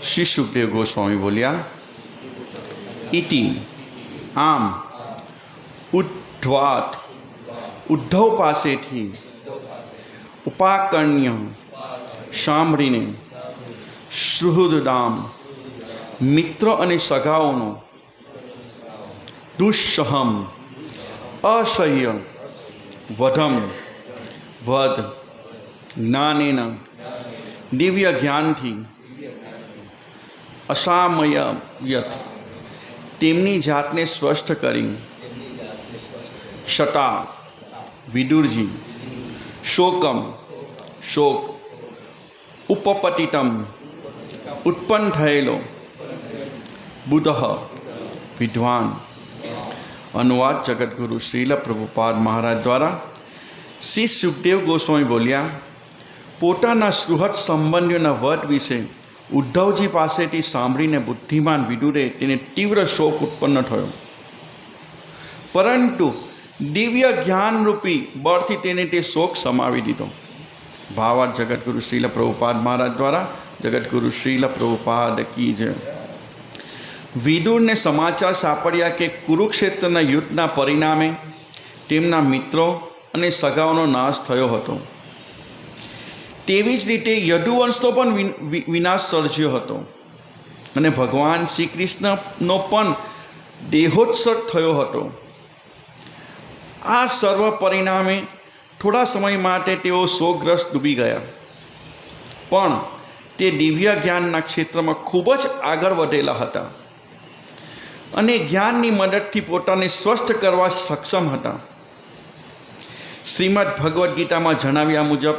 શ્રી સુખદેવ ગોસ્વામી બોલ્યા ઇતિ આમ ઉદ્ધ્વાત ઉદ્ધવ પાસેથી ઉપાકર્ણ્ય સાંભળીને સુહૃદદામ મિત્ર અને સગાઓનો દુઃસહમ અસહ્ય વધમ વધ જ્ઞાનેન દિવ્ય જ્ઞાનથી અસામય યથ તેમની જાતને સ્પષ્ટ કરી શતા, વિદુરજી. શોકમ, શોક. ઉપપતિતમ, ઉત્પન્ન થયેલો. બુધ, વિદ્વાન. અનુવાદ જગતગુરુ શ્રીલ પ્રભુપાદ મહારાજ દ્વારા શ્રી સુખદેવ ગોસ્વામી બોલ્યા, પોતાના સુહદ સંબંધીઓના વટ વિશે ઉદ્ધવજી પાસેથી સાંભળીને બુદ્ધિમાન વિદુરે તેને તીવ્ર શોક ઉત્પન્ન થયો. પરંતુ દિવ્ય જ્ઞાનરૂપી બળથી તેને તે શોક સમાવી દીધો. ભાવાર્થ જગતગુરુ શ્રીલ પ્રભુપાદ મહારાજ દ્વારા જગતગુરુ શ્રીલ પ્રભુપાદ કી જય. વિદુરને સમાચાર સાંપડ્યા કે કુરુક્ષેત્રના યુદ્ધના પરિણામે તેમના મિત્રો અને સગાઓનો નાશ થયો હતો. તેવી જ રીતે યદુવંશનો પણ વિનાશ સર્જ્યો હતો. અને ભગવાન શ્રી કૃષ્ણનો પણ દેહોત્સર્ગ થયો હતો. આ સર્વ પરિણામે થોડા સમય માટે તેઓ શોકગ્રસ્ત ડૂબી ગયા. પણ તે દિવ્ય જ્ઞાનના ક્ષેત્રમાં ખૂબ જ આગળ વધેલા હતા. અને જ્ઞાનની મદદથી પોતાને સ્વસ્થ કરવા સક્ષમ હતા. શ્રીમદ ભગવદ્ ગીતામાં જણાવ્યા મુજબ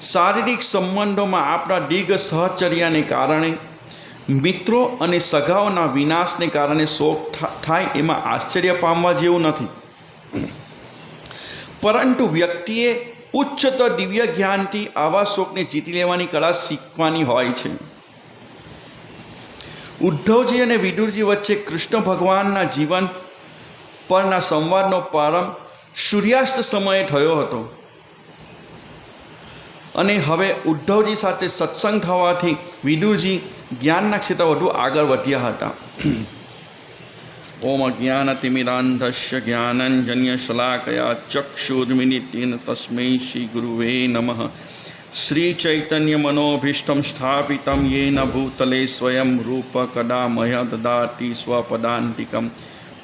શારીરિક સંબંધોમાં આપણા દીર્ઘ સહચર્યાને કારણે, મિત્રો અને સગાઓના વિનાશને કારણે શોક થાય એમાં આશ્ચર્ય પામવા જેવું નથી. પરંતુ વ્યક્તિએ ઉચ્ચતર દિવ્ય જ્ઞાનથી આવા શોકને જીતી લેવાની કળા શીખવાની હોય છે. ઉદ્ધવજી અને વિદુરજી વચ્ચે કૃષ્ણ ભગવાનના જીવન પરના સંવાદનો પ્રારંભ સૂર્યાસ્ત સમયે થયો હતો. અને હવે ઉદ્ધવજી સાથે સત્સંગ થવાથી વિદુરજી જ્ઞાનના ક્ષેત્ર વધુ આગળ વધ્યા હતા. ઓમ જ્ઞાનતિમિરાંધસ્ય જ્ઞાનંજન્ય શલાકયા ચક્ષુર્મિનિતિન તસ્મૈ શ્રી ગુરુવે નમઃ. શ્રી ચૈતન્ય મનોભીષ્ટમ સ્થાપિતમ યેન ભૂતલે સ્વયં રૂપ કદા મહ્ય દદાતિ સ્વપદાંતિકમ.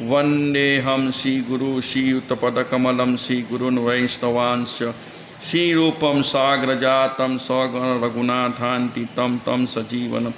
વંદેહમ શ્રી ગુરુ શ્રીયુતપદકમલમ શ્રી ગુરુન વૈષ્ણવાંશ શ્રીરૂપમ સાગ્રજાતમ સગણ રઘુનાથાંતિ તમ સજીવનમ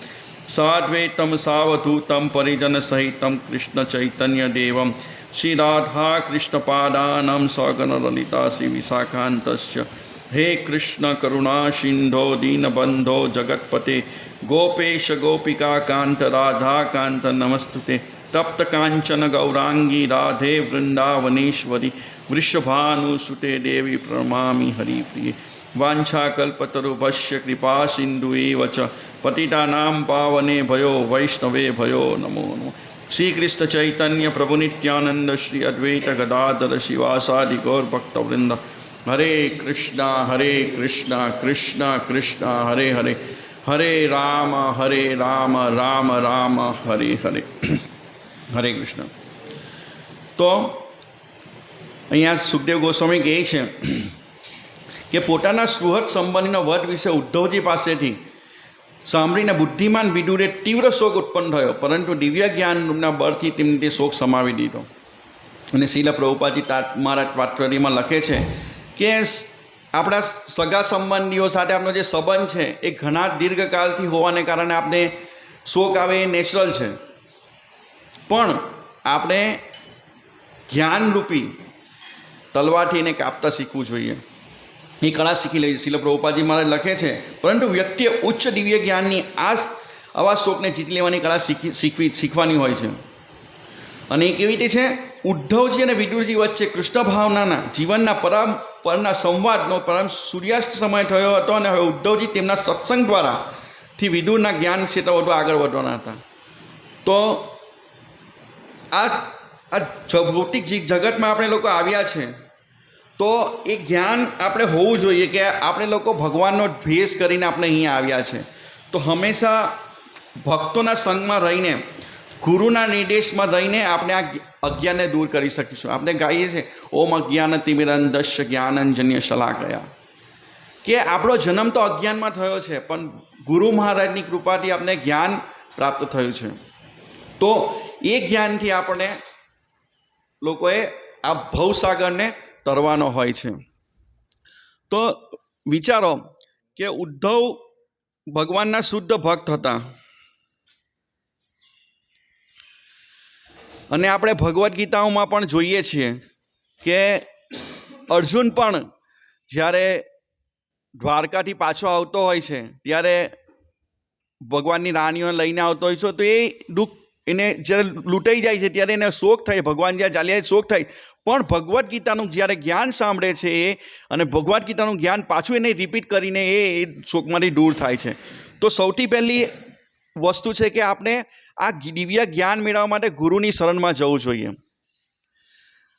સાદ્વૈતમ સાવધૂતમ પરિજન સહિતમ કૃષ્ણ ચૈતન્ય દેવમ શ્રી રાધા કૃષ્ણપાદાનમ સગન લલિતા શ્રી વિશાખાંતસ્ય હે કૃષ્ણ કરુણા સિંધો દીનબંધો જગતપતે ગોપેશ ગોપિકા કાંત રાધા કાંત નમસ્તુતે તપ્ત કાંચન ગૌરાંગી રાધે વૃંદાવનેશ્વરી વૃષભાનુસુતે દેવી પ્રમામી હરિપ્રિય વાંછાકલ્પતરુભશ્ય કૃપા સિંધુ એવ ચ પતિતાનામ પાવને ભયો વૈષ્ણવે ભયો નમો નમો શ્રીકૃષ્ણ ચૈતન્ય પ્રભુ નિત્યાનંદ શ્રી અદ્વૈત ગદાધર શિવાસાદિ ગૌર ભક્તવૃંદ હરે કૃષ્ણ હરે કૃષ્ણ કૃષ્ણ કૃષ્ણ હરે હરે હરે રામ હરે રામ રામ રામ હરે હરે હરે કૃષ્ણ. તો અહીંયા સુખદેવ ગોસ્વામી કહે છે કે પોતાના સુહદ સંબંધીનો વધ વિશે ઉદ્ધવજી પાસેથી સાંભળીને બુદ્ધિમાન વિદુરે તીવ્ર શોક ઉત્પન્ન થયો, પરંતુ દિવ્ય જ્ઞાનના બળથી તેમને તે શોક સમાવી દીધો. અને શીલા પ્રભુપાજી મારા તાત્પર્યમાં લખે છે કે આપણા સગા સંબંધીઓ સાથે આપણો જે સંબંધ છે એ ઘણા દીર્ઘકાળથી હોવાને કારણે આપણે શોક આવે એ નેચરલ છે. પણ આપણે જ્ઞાનરૂપી તલવારથી એને કાપતા શીખવું જોઈએ. એ કળા શીખી લઈ શિલ પ્રભુપાજી મહારાજ લખે છે, પરંતુ વ્યક્તિએ ઉચ્ચ દિવ્ય જ્ઞાનની આ આવા શોકને જીતી લેવાની કળા શીખી, શીખવી, શીખવાની હોય છે. અને એ કેવી રીતે છે? ઉદ્ધવજી અને વિદુરજી વચ્ચે કૃષ્ણ ભાવનાના જીવનના પરમ, પરના સંવાદનો પરમ સૂર્યાસ્ત સમય થયો હતો અને હવે ઉદ્ધવજી તેમના સત્સંગ દ્વારા થી વિદુરના જ્ઞાન ક્ષેત્ર વધુ આગળ વધવાના હતા. તો આ આ ભૌતિક જગતમાં આપણે લોકો આવ્યા છે, તો એ જ્ઞાન આપણે હોવું જોઈએ કે આપણે લોકો ભગવાનનો ભેસ કરીને આપણે અહીંયા આવ્યા છે. તો હંમેશા ભક્તોના સંગમાં રહીને, ગુરુના નિર્દેશમાં રહીને આપણે આ અજ્ઞાનને દૂર કરી શકીશું. આપણે ગાઈએ છીએ, ઓમ અજ્ઞાન તિમિરંદશ જ્ઞાનંજન્ય શલા કયા કે આપણો જન્મ તો અજ્ઞાનમાં થયો છે, પણ ગુરુ મહારાજની કૃપાથી આપણે જ્ઞાન પ્રાપ્ત થયું છે. તો એ જ્ઞાનથી આપણે લોકોએ આ ભવસાગરને તરવાનો હોય છે. તો વિચારો કે ઉદ્ધવ ભગવાનના શુદ્ધ ભક્ત હતા. અને આપણે ભગવદ્ ગીતાઓમાં પણ જોઈએ છીએ કે અર્જુન પણ જ્યારે દ્વારકાથી પાછો આવતો હોય છે, ત્યારે ભગવાનની રાણીઓ લઈને આવતો હોય છે, તો એ દુઃખ એને જ્યારે લૂંટાઈ જાય છે ત્યારે એને શોક થાય, ભગવાન જ્યાં ચાલ્યા શોખ થાય. પણ ભગવદ્ ગીતાનું જ્યારે જ્ઞાન સાંભળે છે એ અને ભગવદ્ ગીતાનું જ્ઞાન પાછું એને રિપીટ કરીને એ શોકમાંથી દૂર થાય છે. તો સૌથી પહેલી વસ્તુ છે કે આપણે આ દિવ્ય જ્ઞાન મેળવવા માટે ગુરુની શરણમાં જવું જોઈએ.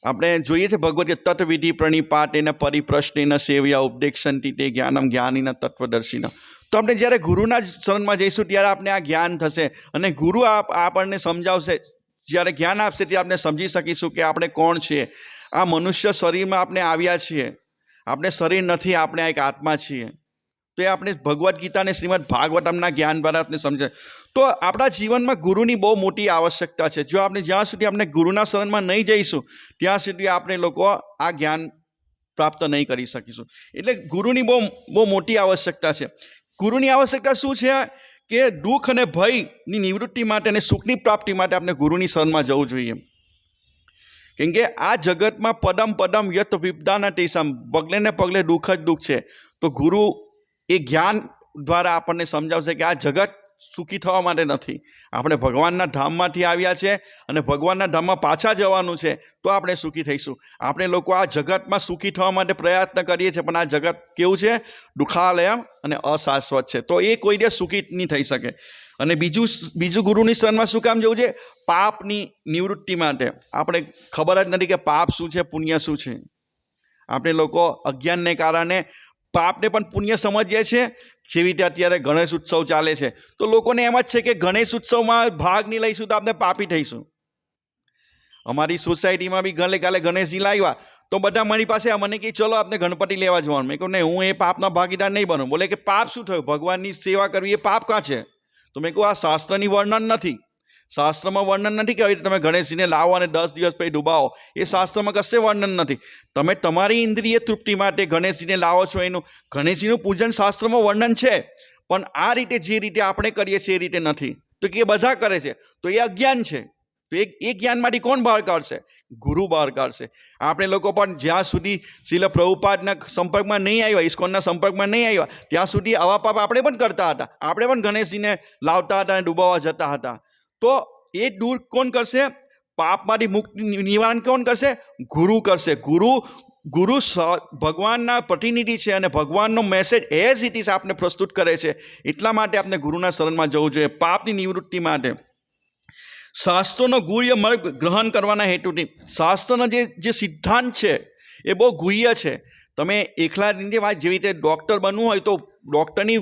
આપણે જોઈએ છે ભગવદ્ ગીતા તત્વિધિ પ્રણિપાત એને પરિપ્રશ્ન સેવ્યા ઉપદેશંતિ તે જ્ઞાનમ, જ્ઞાનીના, તત્વદર્શીના. તો આપણે જ્યારે ગુરુના શરણમાં જઈશું ત્યારે આપણે આ જ્ઞાન થશે અને ગુરુ આપણને સમજાવશે. જ્યારે જ્ઞાન આપશે ત્યારે આપણે સમજી શકીશું કે આપણે કોણ છીએ. આ મનુષ્ય શરીરમાં આપણે આવ્યા છીએ. આપણે શરીર નથી, આપણે એક આત્મા છીએ. તો એ આપણે ભગવદ્ ગીતાને શ્રીમદ ભાગવતમના જ્ઞાન દ્વારા આપણે સમજે. તો આપણા જીવનમાં ગુરુની બહુ મોટી આવશ્યકતા છે. જો આપણે જ્યાં સુધી આપણે ગુરુના શરણમાં નહીં જઈશું, ત્યાં સુધી આપણે લોકો આ જ્ઞાન પ્રાપ્ત નહીં કરી શકીશું. એટલે ગુરુની બહુ બહુ મોટી આવશ્યકતા છે. ગુરુની આવશ્યકતા શું છે? કે દુઃખ અને ભયની નિવૃત્તિ માટે અને સુખની પ્રાપ્તિ માટે આપણે ગુરુની શરણમાં જવું જોઈએ. કેમ કે આ જગતમાં પદમ પદમ યત વિપદાના ટેસમ, પગલે ને પગલે દુઃખ જ દુઃખ છે. તો ગુરુ એ જ્ઞાન દ્વારા આપણને સમજાવશે કે આ જગત સુખી થવા માટે નથી. આપણે ભગવાનના ધામમાંથી આવ્યા છે અને ભગવાનના ધામમાં પાછા જવાનું છે તો આપણે સુખી થઈશું. આપણે લોકો આ જગતમાં સુખી થવા માટે પ્રયત્ન કરીએ છીએ, પણ આ જગત કેવું છે? દુઃખાલયમ અને અશાશ્વત છે. તો એ કોઈ દિવસ સુખી નહીં થઈ શકે. અને બીજું બીજું ગુરુની શરણમાં શું કામ જવું છે? પાપની નિવૃત્તિ માટે. આપણે ખબર જ નથી કે પાપ શું છે, પુણ્ય શું છે. આપણે લોકો અજ્ઞાનને કારણે પાપને પણ પુણ્ય સમજીએ છીએ. જેવી રીતે અત્યારે ગણેશ ઉત્સવ ચાલે છે. તો લોકોને એમ જ છે કે ગણેશ ઉત્સવમાં ભાગ નહીં લઈશું તો આપણે પાપી થઈશું. અમારી સોસાયટીમાં બી ગલે કાલે ગણેશજી લાવ્યા. તો બધા મારી પાસે મને કહે ચલો આપણે ગણપતિ લેવા જવાનું. મેં કહું નહીં, હું એ પાપના ભાગીદાર નહીં બનું. બોલે કે, પાપ શું થયું? ભગવાનની સેવા કરવી એ પાપ કાં છે? તો મેં કહું આ શાસ્ત્રની વર્ણન નથી. શાસ્ત્રમાં વર્ણન નથી કે તમે ગણેશજીને લાવો અને દસ દિવસ પછી ડૂબાવો. એ શાસ્ત્રમાં કશે વર્ણન નથી. તમે તમારી ઇન્દ્રિય તૃપ્તિ માટે ગણેશજીને લાવો છો એનું. ગણેશજીનું પૂજન શાસ્ત્રમાં વર્ણન છે. પણ આ રીતે જે રીતે આપણે કરીએ છીએ એ રીતે નથી. તો કે બધા કરે છે. તો એ અજ્ઞાન છે. તો એ એ જ્ઞાનમાંથી કોણ બહાર કાઢશે? ગુરુ બહાર કાઢશે. આપણે લોકો પણ જ્યાં સુધી શિલ પ્રભુપાદના સંપર્કમાં નહીં આવ્યા, ઇસ્કોનના સંપર્કમાં નહીં આવ્યા, ત્યાં સુધી આવા પાપ આપણે પણ કરતા હતા. આપણે પણ ગણેશજીને લાવતા હતા અને ડૂબાવા જતા હતા. તો એ દૂર કોણ કરશે? પાપમાંથી મુક્તિ નિવારણ કોણ કરશે? ગુરુ કરશે. ગુરુ ગુરુ સ- ભગવાનના પ્રતિનિધિ છે અને ભગવાનનો મેસેજ એઝ ઇટ ઇઝ આપને પ્રસ્તુત કરે છે. એટલા માટે આપણે ગુરુના શરણમાં જવું જોઈએ. પાપની નિવૃત્તિ માટે. શાસ્ત્રોનો ગુહ્ય માર્ગ ગ્રહણ કરવાના હેતુથી. શાસ્ત્રનો જે જે સિદ્ધાંત છે, એ બહુ ગુહ્ય છે. તમે એકલા રીતે વાત જેવી રીતે ડૉક્ટર બનવું હોય તો ડૉક્ટરની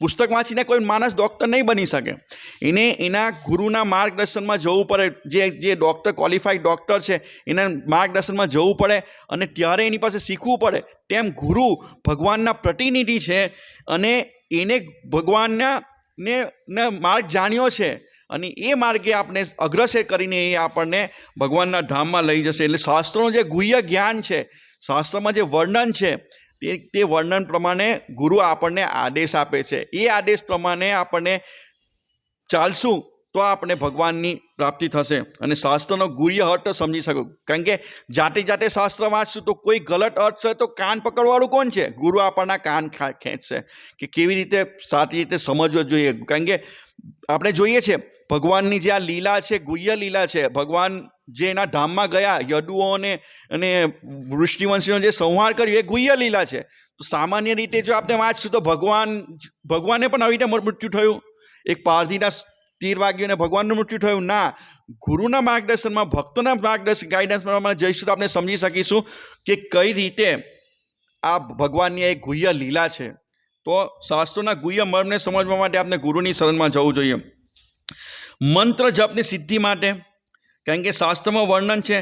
પુસ્તક વાંચીને કોઈ માણસ ડૉક્ટર નહીં બની શકે. એને એના ગુરુના માર્ગદર્શનમાં જવું પડે. જે જે ડૉક્ટર ક્વોલિફાઈડ ડૉક્ટર છે, એના માર્ગદર્શનમાં જવું પડે અને ત્યારે એની પાસે શીખવું પડે. તેમ ગુરુ ભગવાનના પ્રતિનિધિ છે અને એને ભગવાનના ને માર્ગ જાણ્યો છે અને એ માર્ગે આપણે અગ્રસર કરીને એ આપણને ભગવાનના ધામમાં લઈ જશે. એટલે શાસ્ત્રોનું જે ગુહ્ય જ્ઞાન છે, શાસ્ત્રમાં જે વર્ણન છે તે તે વર્ણન પ્રમાણે ગુરુ આપણને આદેશ આપે છે. એ આદેશ પ્રમાણે આપણને ચાલશું તો આપણે ભગવાનની પ્રાપ્તિ થશે અને શાસ્ત્રનો ગુહ્ય અર્થ સમજી શકો. કારણ કે જાતે જાતે શાસ્ત્ર વાંચશું તો કોઈ ગલત અર્થ છે તો કાન પકડવાળું કોણ છે? ગુરુ આપણના કાન ખેંચશે. કે કેવી રીતે સારી રીતે સમજવો જોઈએ? કારણ કે આપણે જોઈએ છે ભગવાનની જે આ લીલા છે, ગુહ્ય લીલા છે, ભગવાન જે એના ધામમાં ગયા યદુઓને અને વૃષ્ટિવંશીનો જે સંહાર કર્યો, એ ગુહ્ય લીલા છે. તો સામાન્ય રીતે જો આપણે વાંચશું તો ભગવાન, ભગવાનને પણ આવી રીતે મૃત્યુ થયું. એક પારધીના તીર વાગ્યું અને ભગવાનનું મૃત્યુ થયું. ના, ગુરુના માર્ગદર્શનમાં, ભક્તોના માર્ગદર્શન ગાઈડન્સમાં પ્રમાણે જઈશું તો આપણે સમજી શકીશું કે કઈ રીતે આ ભગવાનની એક ગુહ્ય લીલા છે. તો શાસ્ત્રોના ગુહ્ય મર્મને સમજવા માટે આપણે ગુરુની શરણમાં જવું જોઈએ. મંત્ર જપની સિદ્ધિ માટે કારણ કે શાસ્ત્રમાં વર્ણન છે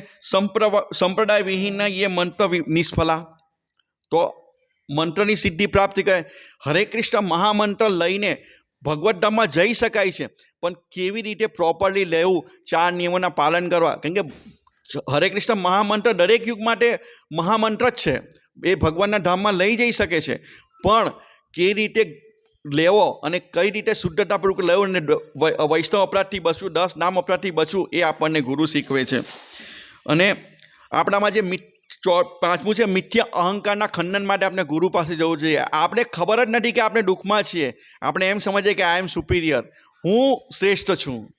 સંપ્રદાય વિહીન એ મંત્ર નિષ્ફલા. તો મંત્રની સિદ્ધિ પ્રાપ્તિ કરે. હરે કૃષ્ણ મહામંત્ર લઈને ભગવદ્ધામમાં જઈ શકાય છે, પણ કેવી રીતે પ્રોપરલી લેવું, ચાર નિયમોના પાલન કરવા? કારણ કે હરે કૃષ્ણ મહામંત્ર દરેક યુગ માટે મહામંત્ર જ છે. એ ભગવાનના ધામમાં લઈ જઈ શકે છે. પણ કેવી રીતે લેવો અને કઈ રીતે શુદ્ધતાપૂર્વક લેવો અને વૈષ્ણવ અપરાધથી બચવું, દસ નામ અપરાધથી બચવું એ આપણને ગુરુ શીખવે છે. અને આપણામાં જે પાંચમું છે, મિથ્ય અહંકારના ખંડન માટે આપણે ગુરુ પાસે જવું જોઈએ. આપણે ખબર જ નથી કે આપણે દુઃખમાં છીએ. આપણે એમ સમજીએ કે આઈ એમ સુપિરિયર હું શ્રેષ્ઠ છું.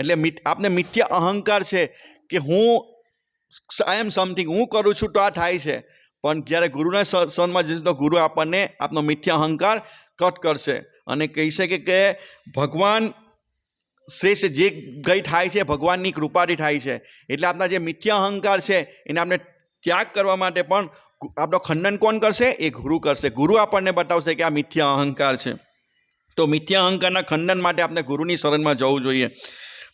એટલે આપને મિથ્ય અહંકાર છે કે હું આઈ એમ સમથિંગ હું કરું છું તો આ થાય છે. પણ જ્યારે ગુરુના સ- શરણમાં જઈશું તો ગુરુ આપણને આપનો મિથ્ય અહંકાર કટ કરશે અને કહેશે કે કે ભગવાન શ્રેષ્ઠ જે કંઈ થાય છે, ભગવાનની કૃપાથી થાય છે. એટલે આપણા જે મિથ્ય અહંકાર છે, એને આપણે ત્યાગ કરવા માટે પણ આપણો ખંડન કોણ કરશે? એ ગુરુ કરશે. ગુરુ આપણને બતાવશે કે આ મિથ્ય અહંકાર છે. તો મિથ્યા અહંકારના ખંડન માટે આપણે ગુરુની શરણમાં જવું જોઈએ.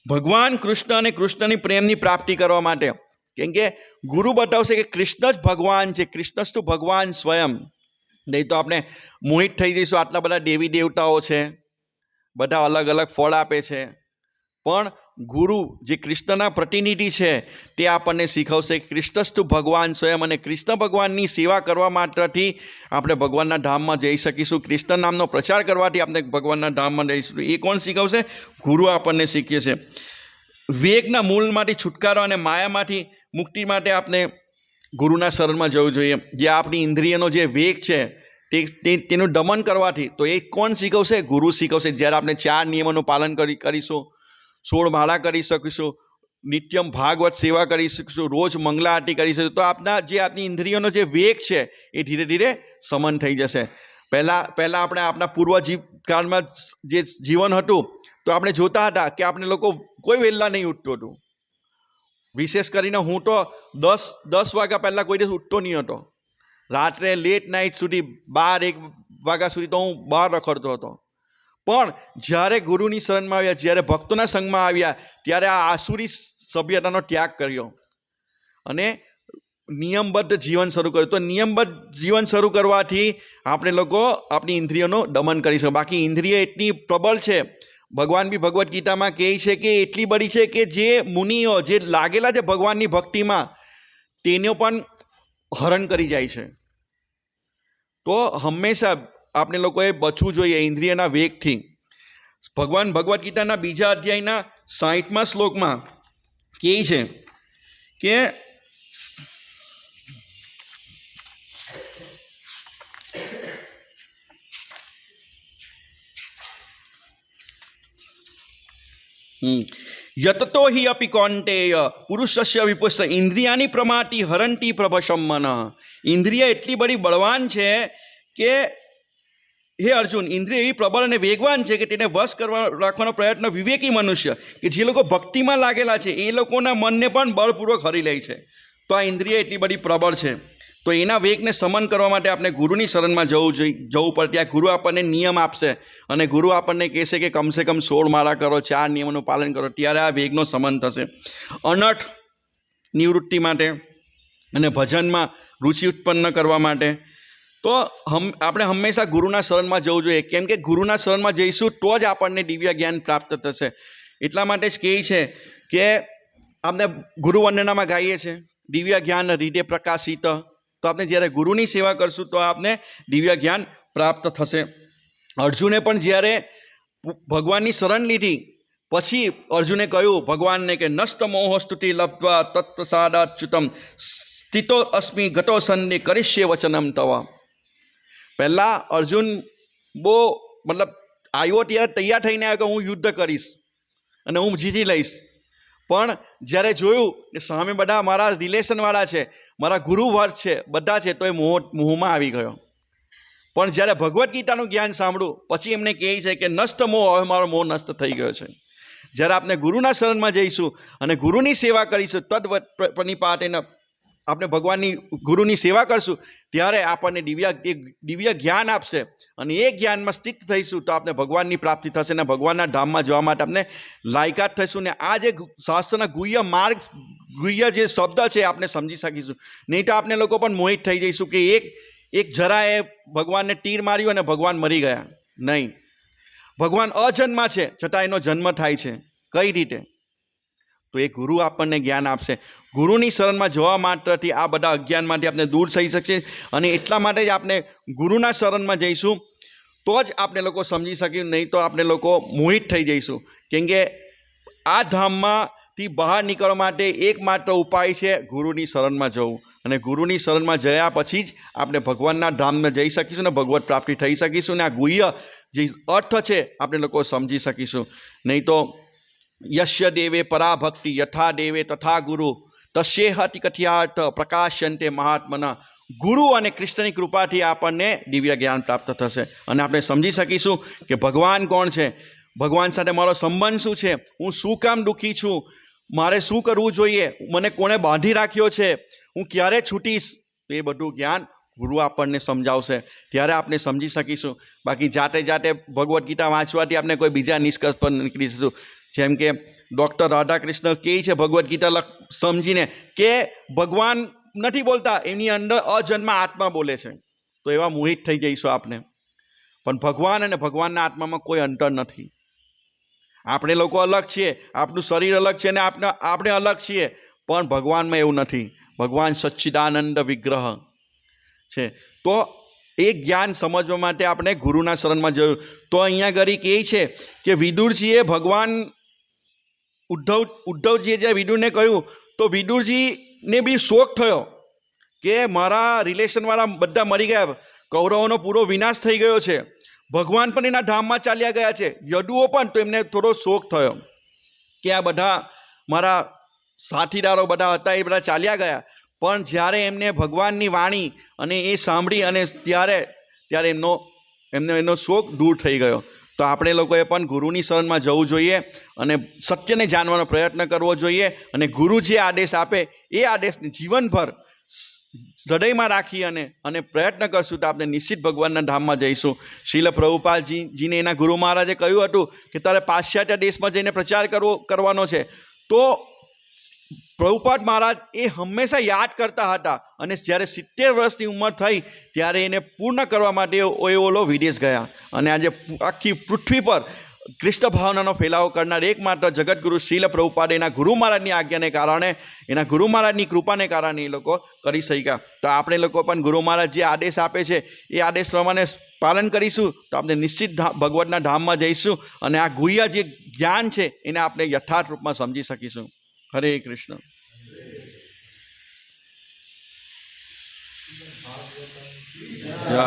ભગવાન કૃષ્ણ અને કૃષ્ણની પ્રેમની પ્રાપ્તિ કરવા માટે. કેમ કે ગુરુ બતાવશે કે કૃષ્ણ જ ભગવાન છે. કૃષ્ણ જ તો ભગવાન સ્વયં. નહીં તો આપણે મોહિત થઈ જઈશું. આટલા બધા દેવી દેવતાઓ છે, બધા અલગ અલગ ફળ આપે છે. પણ ગુરુ જે કૃષ્ણના પ્રતિનિધિ છે, તે આપણને શીખવશે કે કૃષ્ણ જ તો ભગવાન સ્વયં અને કૃષ્ણ ભગવાનની સેવા કરવા માત્રથી આપણે ભગવાનના ધામમાં જઈ શકીશું. કૃષ્ણ નામનો પ્રચાર કરવાથી આપણે ભગવાનના ધામમાં જઈશું એ કોણ શીખવશે? ગુરુ આપણને શીખીએ છે. વેગના મૂળમાંથી છુટકારો અને માયામાંથી મુક્તિ માટે આપણે ગુરુના શરણમાં જવું જોઈએ. જે આપણી ઇન્દ્રિયનો જે વેગ છે, તે તેનું દમન કરવાથી, તો એ કોણ શીખવશે? ગુરુ શીખવશે. જ્યારે આપણે ચાર નિયમોનું પાલન કરી, કરીશું, સોળ માળા કરી શકીશું, નિત્યમ ભાગવત સેવા કરી શકીશું, રોજ મંગલા આરતી કરી શકીશું, તો આપના જે આપની ઇન્દ્રિયોનો જે વેગ છે, એ ધીરે ધીરે સમન થઈ જશે. પહેલાં પહેલાં આપણે આપણા પૂર્વજી કાળમાં જે જીવન હતું, તો આપણે જોતા હતા કે આપણે લોકો કોઈ વહેલા નહીં ઉઠતું હતું. વિશેષ કરીને હું તો દસ દસ વાગ્યા પહેલાં કોઈ દિવસ ઉઠતો નહીં હતો. રાત્રે લેટ નાઇટ સુધી બાર, એક વાગ્યા સુધી તો હું બહાર રખડતો હતો. પણ જ્યારે ગુરુની શરણમાં આવ્યા, જ્યારે ભક્તોના સંઘમાં આવ્યા, ત્યારે આ આસુરી સભ્યતાનો ત્યાગ કર્યો. અને નિયમબદ્ધ જીવન શરૂ કર્યું. તો નિયમબદ્ધ જીવન શરૂ કરવાથી આપણે લોકો આપણી ઇન્દ્રિયોનું દમન કરી શકીએ. બાકી ઇન્દ્રિય એટલી પ્રબળ છે ભગવાન બી ભગવદ્ ગીતામાં કહે છે કે એટલી બડી છે કે જે મુનિઓ જે લાગેલા છે ભગવાનની ભક્તિમાં, તેનો પણ હરણ કરી જાય છે. તો હંમેશા આપણે લોકોએ બચવું જોઈએ ઇન્દ્રિયના વેગથી. ભગવાન ભગવદ્ ગીતાના બીજા અધ્યાયના સાહીઠમાં શ્લોકમાં કહે છે કે યતતો હિ અપી કૌંટેય પુરુષસ્ય વિપુસ્ત ઇન્દ્રિયાની પ્રમાતી હરંટી પ્રભશમ મન ઇન્દ્રિય એટલી બડી બળવાન છે કે હે અર્જુન ઇન્દ્રિય એવી પ્રબળ અને વેગવાન છે કે તેને વશ કરવા રાખવાનો પ્રયત્ન વિવેકી મનુષ્ય કે જે લોકો ભક્તિમાં લાગેલા છે એ લોકોના મનને પણ બળપૂર્વક હરી લે છે તો આ ઇન્દ્રિય એટલી બધી પ્રબળ છે. તો એના વેગને સમન કરવા માટે આપણે ગુરુની શરણમાં જવું જોઈએ. જવું પડે ત્યાં ગુરુ આપણને નિયમ આપશે અને ગુરુ આપણને કહેશે કે કમસે કમ સોળ માળા કરો, ચાર નિયમોનું પાલન કરો, ત્યારે આ વેગનો સમન થશે. અનઠ નિવૃત્તિ માટે અને ભજનમાં રુચિ ઉત્પન્ન કરવા માટે. તો હમ, આપણે હંમેશા ગુરુના શરણમાં જવું જોઈએ. કેમ કે ગુરુના શરણમાં જઈશું તો જ આપણને દિવ્ય જ્ઞાન પ્રાપ્ત થશે. એટલા માટે જ કહે છે કે આપણે ગુરુ વંદનામાં ગાઈએ છીએ. દિવ્ય જ્ઞાન રીતે પ્રકાશિત. તો આપણે જ્યારે ગુરુની સેવા કરશું તો આપને દિવ્ય જ્ઞાન પ્રાપ્ત થશે. અર્જુને પણ જ્યારે ભગવાનની શરણ લીધી, પછી અર્જુને કહ્યું, ભગવાનને કે નસ્ત મોહસ્તુતિ લબ્ધવા તત્પ્રસાદાચ્યુતમ, સ્થિતો અસ્મિ ગતો સન્નિ કરીશ્ય વચનમ તવા. પહેલાં અર્જુન બહુ મતલબ આવ્યો ત્યારે તૈયાર થઈને આવ્યો કે હું યુદ્ધ કરીશ અને હું જીતી લઈશ. પણ જ્યારે જોયું કે સામે બધા મારા રિલેશનવાળા છે, મારા ગુરુવર્ગ છે, બધા છે, તો એ મોહ, મોહમાં આવી ગયો. પણ જ્યારે ભગવદ્ ગીતાનું જ્ઞાન સાંભળ્યું પછી એમને કહે છે કે નષ્ટ મોહ, હવે મારો મોહ નષ્ટ થઈ ગયો છે. જ્યારે આપણે ગુરુના શરણમાં જઈશું અને ગુરુની સેવા કરીશું તદ પ્રનિપાત આપણે ભગવાનની ગુરુની સેવા કરશું, ત્યારે આપણને દિવ્ય એ દિવ્ય જ્ઞાન આપશે અને એ જ્ઞાનમાં સ્થિત થઈશું તો આપણે ભગવાનની પ્રાપ્તિ થશે ને ભગવાનના ધામમાં જવા માટે આપણે લાયકાત થઈશું ને આ જે શાસ્ત્રના ગુહ્ય માર્ગ, ગુહ્ય જે શબ્દ છે આપણે સમજી શકીશું. નહીં તો આપણે લોકો પણ મોહિત થઈ જઈશું કે એક એક જરાએ ભગવાનને તીર માર્યું અને ભગવાન મરી ગયા. નહીં. ભગવાન અજન્મા છે, છતાં એનો જન્મ થાય છે. કઈ રીતે? તો એ ગુરુ આપણને જ્ઞાન આપશે. ગુરુની શરણમાં જવા માત્રથી આ બધા અજ્ઞાનમાંથી આપણે દૂર થઈ શકશે અને એટલા માટે જ આપણે ગુરુના શરણમાં જઈશું. તો જ આપણે લોકો સમજી શકીશું નહીં તો આપણે લોકો મોહિત થઈ જઈશું. કેમ કે આ ધામમાંથી બહાર નીકળવા માટે એકમાત્ર ઉપાય છે ગુરુની શરણમાં જવું. અને ગુરુની શરણમાં જયા પછી જ આપણે ભગવાનના ધામમાં જઈ શકીશું ને ભગવત પ્રાપ્તિ થઈ શકીશું ને આ ગુહ્ય જે અર્થ છે આપણે લોકો સમજી શકીશું. નહીં તો યશ્ય દેવે પરાભક્તિ યથા દેવે તથા ગુરુ તસ્યેહતિ કથિયાર્થ પ્રકાશ્યંતે મહાત્મના ગુરુ અને કૃષ્ણની કૃપાથી આપણને દિવ્ય જ્ઞાન પ્રાપ્ત થશે અને આપણે સમજી શકીશું કે ભગવાન કોણ છે? ભગવાન સાથે મારો સંબંધ શું છે? હું શું કામ દુઃખી છું? મારે શું કરવું જોઈએ? મને કોણે બાંધી રાખ્યો છે? હું ક્યારે છૂટીશ? એ બધું જ્ઞાન ગુરુ આપણને સમજાવશે. ત્યારે આપણે સમજી શકીશું. બાકી જાતે જાતે ભગવદ્ ગીતા વાંચવાથી આપણે કોઈ બીજા નિષ્કર્ષ પર નીકળી જઈશું જેમ કે ડૉક્ટર રાધાકૃષ્ણ કહે છે ભગવદ્ ગીતા લખ સમજીને કે ભગવાન નથી બોલતા, એની અંદર અજન્મ આત્મા બોલે છે. તો એવા મોહિત થઈ જઈશું આપણે. પણ ભગવાન અને ભગવાનના આત્મામાં કોઈ અંતર નથી. આપણે લોકો અલગ છીએ, આપણું શરીર અલગ છે અને આપણે આપણે અલગ છીએ. પણ ભગવાનમાં એવું નથી. ભગવાન સચ્ચિદાનંદ વિગ્રહ છે. તો એ જ્ઞાન સમજવા માટે આપણે ગુરુના શરણમાં જોયું. તો અહીંયા ગરીક એ છે કે વિદુરજીએ ભગવાન ઉદ્ધવ, ઉદ્ધવજીએ જે વિદુરને કહ્યું, તો વિદુરજીને બી શોખ થયો કે મારા રિલેશનવાળા બધા મરી ગયા. કૌરવોનો પૂરો વિનાશ થઈ ગયો છે. ભગવાન પણ એના ધામમાં ચાલ્યા ગયા છે. યદુઓ પણ તો એમને થોડો શોખ થયો કે આ બધા મારા સાથીદારો બધા હતા એ બધા ચાલ્યા ગયા. પણ જ્યારે એમને ભગવાનની વાણી અને એ સાંભળી અને ત્યારે ત્યારે એમનો, એમને, એનો શોખ દૂર થઈ ગયો. તો આપણે લોકોએ પણ ગુરુની શરણમાં જવું જોઈએ અને સત્યને જાણવાનો પ્રયત્ન કરવો જોઈએ અને ગુરુ જે આદેશ આપે એ આદેશને જીવનભર હૃદયમાં રાખી અને અને પ્રયત્ન કરશું તો આપણે નિશ્ચિત ભગવાનના ધામમાં જઈશું. શીલ પ્રભુપાલજી જીને એના ગુરુ મહારાજે કહ્યું હતું કે તારે પાશ્ચાત્ય દેશમાં જઈને પ્રચાર કરવો, કરવાનો છે. તો પ્રભુપાદ મહારાજ એ હંમેશા યાદ કરતા હતા અને જ્યારે સિત્તેર વર્ષની ઉંમર થઈ ત્યારે એને પૂર્ણ કરવા માટે એ ઓલો વિદેશ ગયા. અને આજે આખી પૃથ્વી પર કૃષ્ણ ભાવનાનો ફેલાવો કરનાર એકમાત્ર જગતગુરુ શીલ પ્રભુપાદ એના ગુરુ મહારાજની આજ્ઞાને કારણે, એના ગુરુ મહારાજની કૃપાને કારણે એ લોકો કરી શક્યા તો આપણે લોકો પણ ગુરુ મહારાજ જે આદેશ આપે છે, એ આદેશ પ્રમાણે પાલન કરીશું. તો આપણે નિશ્ચિત ભગવતના ધામમાં જઈશું અને આ ગુહ્ય જે જ્ઞાન છે એને આપણે યથાર્થ રૂપમાં સમજી શકીશું. હરે કૃષ્ણ જય